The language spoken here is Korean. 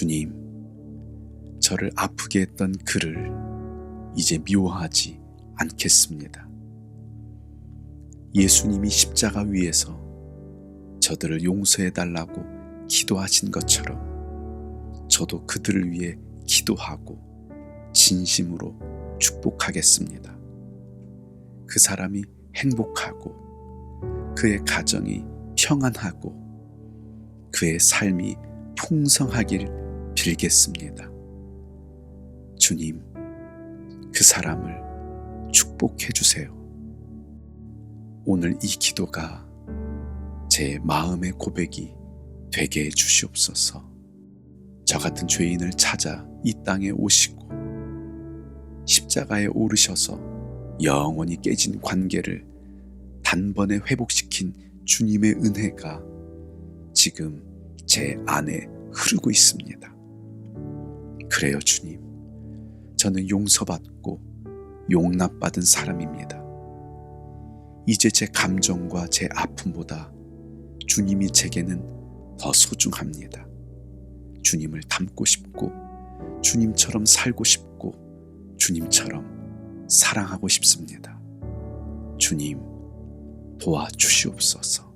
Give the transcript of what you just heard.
주님, 저를 아프게 했던 그를 이제 미워하지 않겠습니다. 예수님이 십자가 위에서 저들을 용서해 달라고 기도하신 것처럼 저도 그들을 위해 기도하고 진심으로 축복하겠습니다. 그 사람이 행복하고 그의 가정이 평안하고 그의 삶이 풍성하길 빌겠습니다. 주님, 그 사람을 축복해 주세요. 오늘 이 기도가 제 마음의 고백이 되게 해 주시옵소서. 저 같은 죄인을 찾아 이 땅에 오시고 십자가에 오르셔서 영원히 깨진 관계를 단번에 회복시킨 주님의 은혜가 지금 제 안에 흐르고 있습니다. 그래요, 주님. 저는 용서받고 용납받은 사람입니다. 이제 제 감정과 제 아픔보다 주님이 제게는 더 소중합니다. 주님을 닮고 싶고, 주님처럼 살고 싶고, 주님처럼 사랑하고 싶습니다. 주님, 도와주시옵소서.